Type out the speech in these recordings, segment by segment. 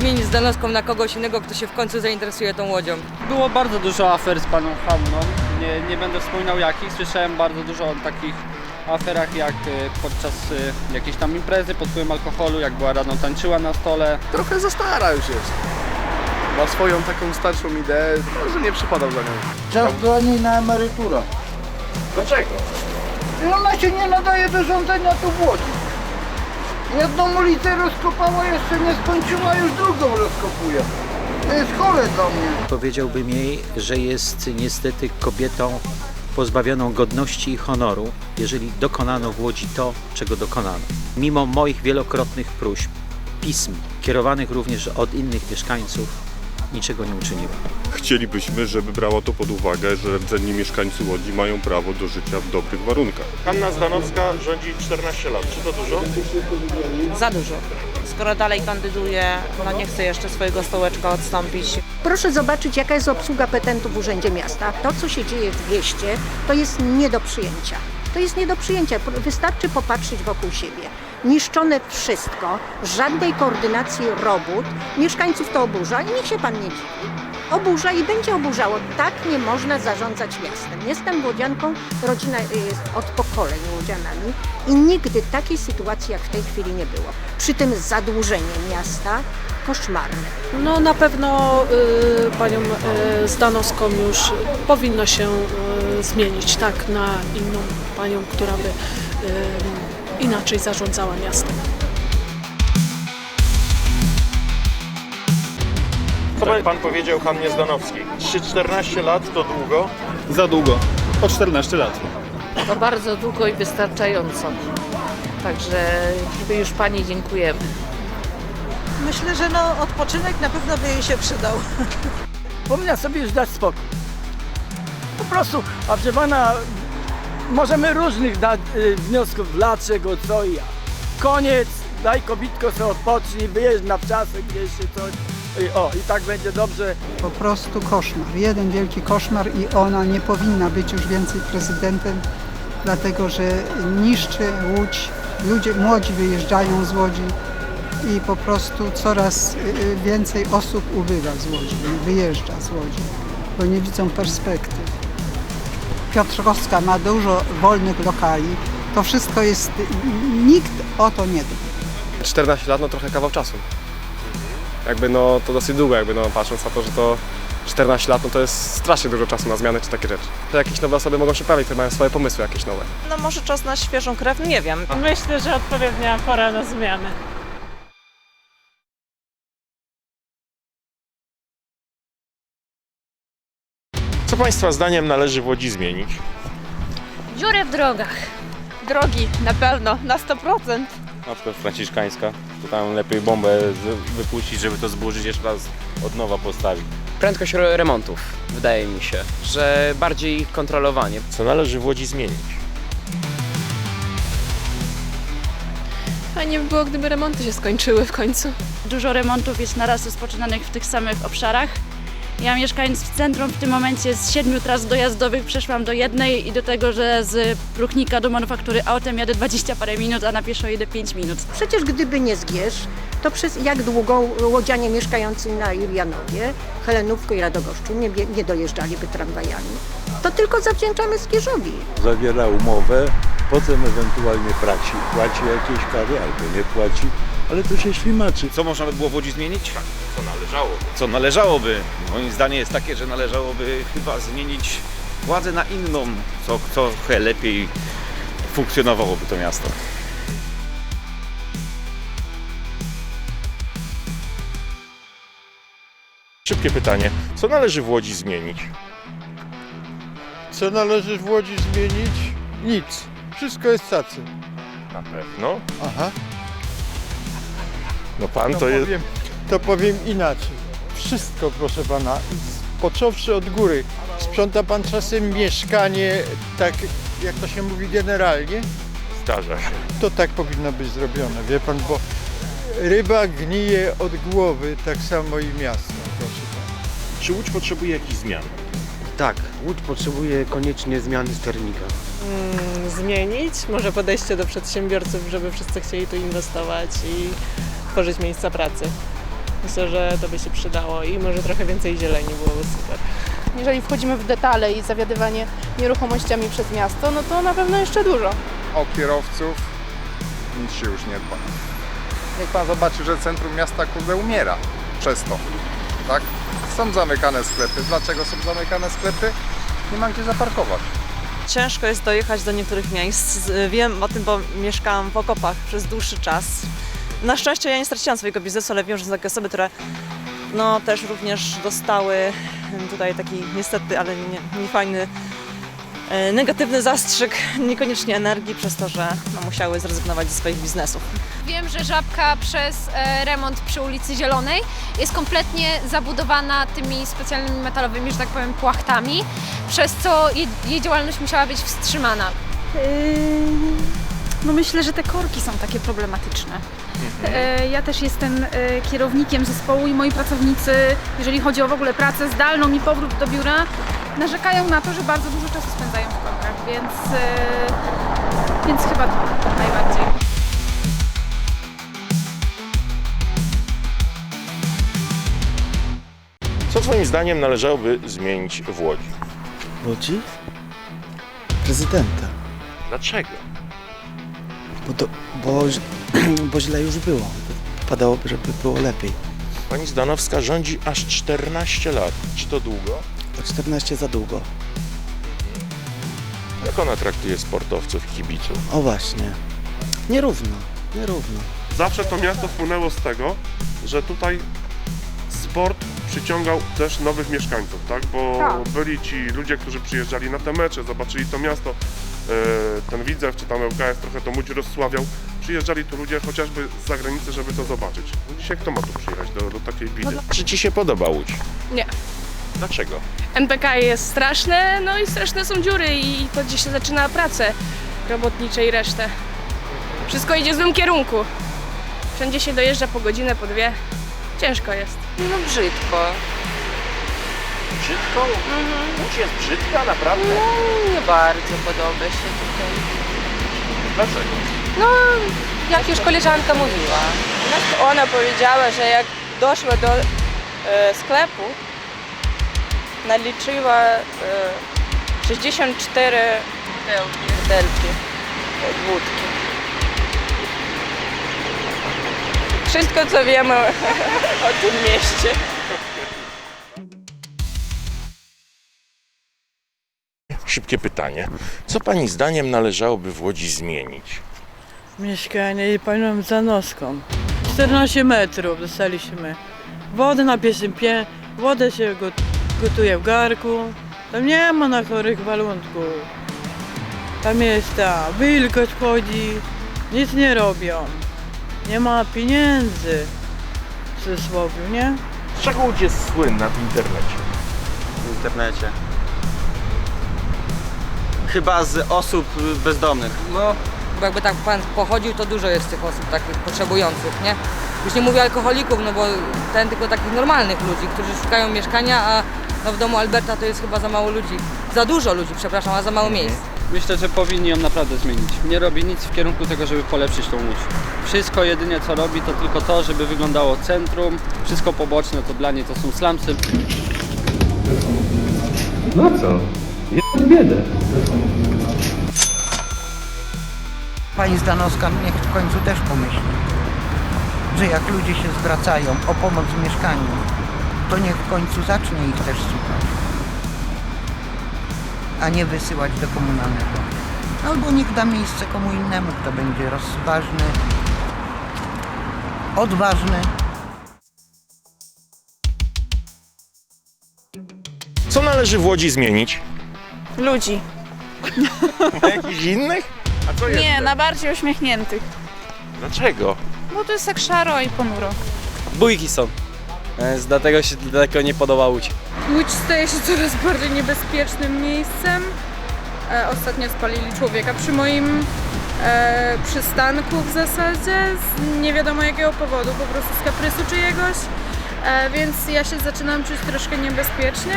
zmienić Zdanowską na kogoś innego, kto się w końcu zainteresuje tą łodzią. Było bardzo dużo afer z paną Hanną. Nie, nie będę wspominał jakich. Słyszałem bardzo dużo o takich aferach jak e, podczas e, jakiejś tam imprezy pod wpływem alkoholu, jak była rano tańczyła na stole. Trochę za stara już jest. Ma swoją taką starszą ideę, może nie przypadał za nią. Czas dla niej na emeryturę. Dlaczego? I ona się nie nadaje do rządzenia tu w Łodzi. Jedną ulicę rozkopała, jeszcze nie skończyła, już drugą rozkopuje. To jest chore dla mnie. Powiedziałbym jej, że jest niestety kobietą pozbawioną godności i honoru, jeżeli dokonano w Łodzi to, czego dokonano. Mimo moich wielokrotnych próśb, pism, kierowanych również od innych mieszkańców, niczego nie uczyniła. Chcielibyśmy, żeby brało to pod uwagę, że rdzenni mieszkańcy Łodzi mają prawo do życia w dobrych warunkach. Hanna Zdanowska rządzi 14 lat. Czy to dużo? Za dużo. Skoro dalej kandyduje, no nie chce jeszcze swojego stołeczka odstąpić. Proszę zobaczyć, jaka jest obsługa petentów w Urzędzie Miasta. To, co się dzieje w mieście, to jest nie do przyjęcia. To jest nie do przyjęcia. Wystarczy popatrzeć wokół siebie. Niszczone wszystko, żadnej koordynacji robót. Mieszkańców to oburza i niech się pan nie dziwi. Oburza i będzie oburzało. Tak nie można zarządzać miastem. Jestem łodzianką, rodzina jest od pokoleń łodzianami i nigdy takiej sytuacji jak w tej chwili nie było. Przy tym zadłużenie miasta koszmarne. No na pewno y, panią y, Zdanowską już powinno się y, zmienić, tak, na inną panią, która by y, inaczej zarządzała miastem. Co by pan powiedział Hannie Zdanowskiej? 3-14 lat to długo. Za długo. O 14 lat. To bardzo długo i wystarczająco. Także już Pani dziękujemy. Myślę, że no, odpoczynek na pewno by jej się przydał. Powinna sobie już dać spokój. Po prostu, a pana, możemy różnych dać y, wniosków, dlaczego, co i jak. Koniec, daj kobitko sobie odpocznij, wyjedź na wczasy gdzieś czy coś. I, o, i tak będzie dobrze. Po prostu koszmar, jeden wielki koszmar i ona nie powinna być już więcej prezydentem, dlatego że niszczy Łódź, ludzie młodzi wyjeżdżają z Łodzi i po prostu coraz y, y, więcej osób ubywa z Łodzi, wyjeżdża z Łodzi, bo nie widzą perspektyw. Piotrkowska ma dużo wolnych lokali, to wszystko jest, nikt o to nie dba. 14 lat, no trochę kawał czasu. Jakby no to dosyć długo, jakby no patrząc na to, że to 14 lat, no to jest strasznie dużo czasu na zmiany czy takie rzeczy. To jakieś nowe osoby mogą się pojawić, które mają swoje pomysły jakieś nowe. No może czas na świeżą krew? Nie wiem. Myślę, że odpowiednia pora na zmianę. Co państwa zdaniem należy w Łodzi zmienić? Dziury w drogach. Drogi, na pewno, na 100%. Na przykład franciszkańska, to tam lepiej bombę z- wypuścić, żeby to zburzyć jeszcze raz od nowa postawić. Prędkość remontów, wydaje mi się, że bardziej kontrolowanie. Co należy w Łodzi zmienić? Fajnie by było, gdyby remonty się skończyły w końcu. Dużo remontów jest naraz rozpoczynanych w tych samych obszarach. Ja mieszkając w centrum w tym momencie z siedmiu tras dojazdowych przeszłam do jednej i do tego, że z Pruchnika do manufaktury autem jadę 20 parę minut, a na pieszo jedę 5 minut. Przecież gdyby nie Zgierz, to przez jak długo łodzianie mieszkający na Julianowie, Helenówku i Radogoszczu nie, nie dojeżdżaliby tramwajami. To tylko zawdzięczamy Zgierzowi. Zawiera umowę, potem ewentualnie płaci, płaci jakieś kary albo nie płaci, ale to się ślimaczy. Co można by było w Łodzi zmienić? Co należałoby? Co należałoby? Moim zdaniem jest takie, że należałoby chyba zmienić władzę na inną, co, co trochę lepiej funkcjonowałoby to miasto. Szybkie pytanie. Co należy w Łodzi zmienić? Co należy w Łodzi zmienić? Nic. Wszystko jest cacy. Na pewno. Aha. No pan to jest... powiem, to powiem inaczej. Wszystko, proszę pana, z- począwszy od góry. Sprząta pan czasem mieszkanie, tak jak to się mówi generalnie? Zdarza się. To tak powinno być zrobione, wie pan, bo ryba gnije od głowy, tak samo i miasto, proszę pana. Czy Łódź potrzebuje jakichś zmian? Tak, Łódź potrzebuje koniecznie zmiany sternika. zmienić, może podejście do przedsiębiorców, żeby wszyscy chcieli tu inwestować i tworzyć miejsca pracy. Myślę, że to by się przydało i może trochę więcej zieleni byłoby super. Jeżeli wchodzimy w detale i zawiadywanie nieruchomościami przez miasto, no to na pewno jeszcze dużo. O kierowców nic się już nie dba. Niech pan zobaczy, że centrum miasta kurde umiera przez to. Tak? Są zamykane sklepy. Dlaczego są zamykane sklepy? Nie ma gdzie zaparkować. Ciężko jest dojechać do niektórych miejsc. Wiem o tym, bo mieszkałam w okopach przez dłuższy czas. Na szczęście ja nie straciłam swojego biznesu, ale wiem, że są takie osoby, które no, też również dostały tutaj taki niestety, ale nie, niefajny e, negatywny zastrzyk, niekoniecznie energii, przez to, że no, musiały zrezygnować ze swoich biznesów. Wiem, że Żabka przez e, remont przy ulicy Zielonej jest kompletnie zabudowana tymi specjalnymi metalowymi, że tak powiem, płachtami, przez co jej, jej działalność musiała być wstrzymana. No myślę, że te korki są takie problematyczne. E, Ja też jestem e, kierownikiem zespołu i moi pracownicy, jeżeli chodzi o w ogóle pracę zdalną i powrót do biura, narzekają na to, że bardzo dużo czasu spędzają w korkach, więc, e, więc chyba to najbardziej. Co twoim zdaniem należałoby zmienić w Łodzi? Łodzi? Prezydenta. Dlaczego? Bo, to, bo, bo źle już było. Padałoby, żeby było lepiej. Pani Zdanowska rządzi aż 14 lat. Czy to długo? Po 14 za długo. Jak ona traktuje sportowców i kibiców? O właśnie. Nierówno, nierówno. Zawsze to miasto wpłynęło z tego, że tutaj sport przyciągał też nowych mieszkańców, tak? Bo byli ci ludzie, którzy przyjeżdżali na te mecze, zobaczyli to miasto, ten Widzew czy tam ŁKS trochę to Łódź rozsławiał. Przyjeżdżali tu ludzie chociażby z zagranicy, żeby to zobaczyć. No dzisiaj kto ma tu przyjechać do, do takiej bidy? Czy ci się podoba Łódź? Nie. Dlaczego? NPK jest straszne, no i straszne są dziury i to gdzieś się zaczyna pracę robotnicze i resztę. Wszystko idzie w złym kierunku. Wszędzie się dojeżdża po godzinę, po dwie. Ciężko jest. No brzydko. Brzydko? Łódź jest brzydka, naprawdę? No, nie bardzo podoba się tutaj. Dlaczego? No, jak już koleżanka mówiła. Ona powiedziała, że jak doszła do e, sklepu, naliczyła e, 64 butelki wódki. Wszystko, co wiemy o tym mieście. Szybkie pytanie. Co pani zdaniem należałoby w Łodzi zmienić? Mieszkanie panią Zanowską. 14 metrów dostaliśmy. Wodę na pierwszym pie, wodę się go- gotuje w garku. Tam nie ma na chorych walunków. Tam jest ta wilgoć wchodzi, nic nie robią. Nie ma pieniędzy w cudzysłowie, nie? Z czego Łódź jest słynna w internecie? W internecie. Chyba z osób bezdomnych. No, bo jakby tak pan pochodził, to dużo jest tych osób takich potrzebujących, nie? Już nie mówię alkoholików, no bo ten tylko takich normalnych ludzi, którzy szukają mieszkania, a no w domu Alberta to jest chyba za mało ludzi. Za dużo ludzi, przepraszam, a za mało miejsc. Myślę, że powinni ją naprawdę zmienić. Nie robi nic w kierunku tego, żeby polepszyć tą Łódź. Wszystko jedynie co robi to tylko to, żeby wyglądało centrum. Wszystko poboczne to dla niej to są slumsy. No co? Biedę. Pani Zdanowska niech w końcu też pomyśli, że jak ludzie się zwracają o pomoc w mieszkaniu, to niech w końcu zacznie ich też słuchać, a nie wysyłać do komunalnego. Albo niech da miejsce komu innemu, kto będzie rozważny, odważny. Co należy w Łodzi zmienić? Ludzi. Jakichś innych? A co Nie, na bardziej uśmiechniętych. Dlaczego? Bo to jest tak szaro i ponuro. Bójki są. Więc dlatego się daleko nie podoba Łódź. Łódź staje się coraz bardziej niebezpiecznym miejscem. E, ostatnio spalili człowieka przy moim e, przystanku w zasadzie z nie wiadomo jakiego powodu, po prostu z kaprysu czyjegoś. E, więc ja się zaczynam czuć troszkę niebezpiecznie.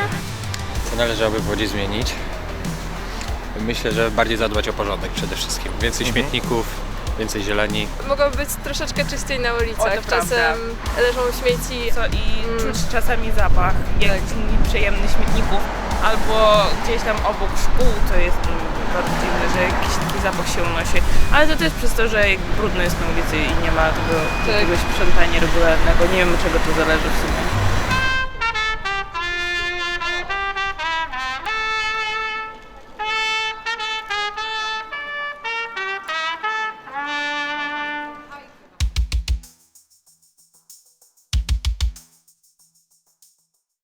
Co należałoby w Łodzi zmienić? Myślę, że bardziej zadbać o porządek przede wszystkim. Więcej śmietników, więcej zieleni. Mogłoby być troszeczkę czyściej na ulicach. O, to Czasem prawda. leżą śmieci. Co i Mm. czuć czasami zapach jakichś nieprzyjemnych śmietników albo gdzieś tam obok szkół to jest bardzo dziwne, że jakiś taki zapach się unosi. Ale to też przez to, że brudno jest na ulicy i nie ma tego jakiegoś sprzątania regularnego. Nie wiem od czego to zależy w sumie.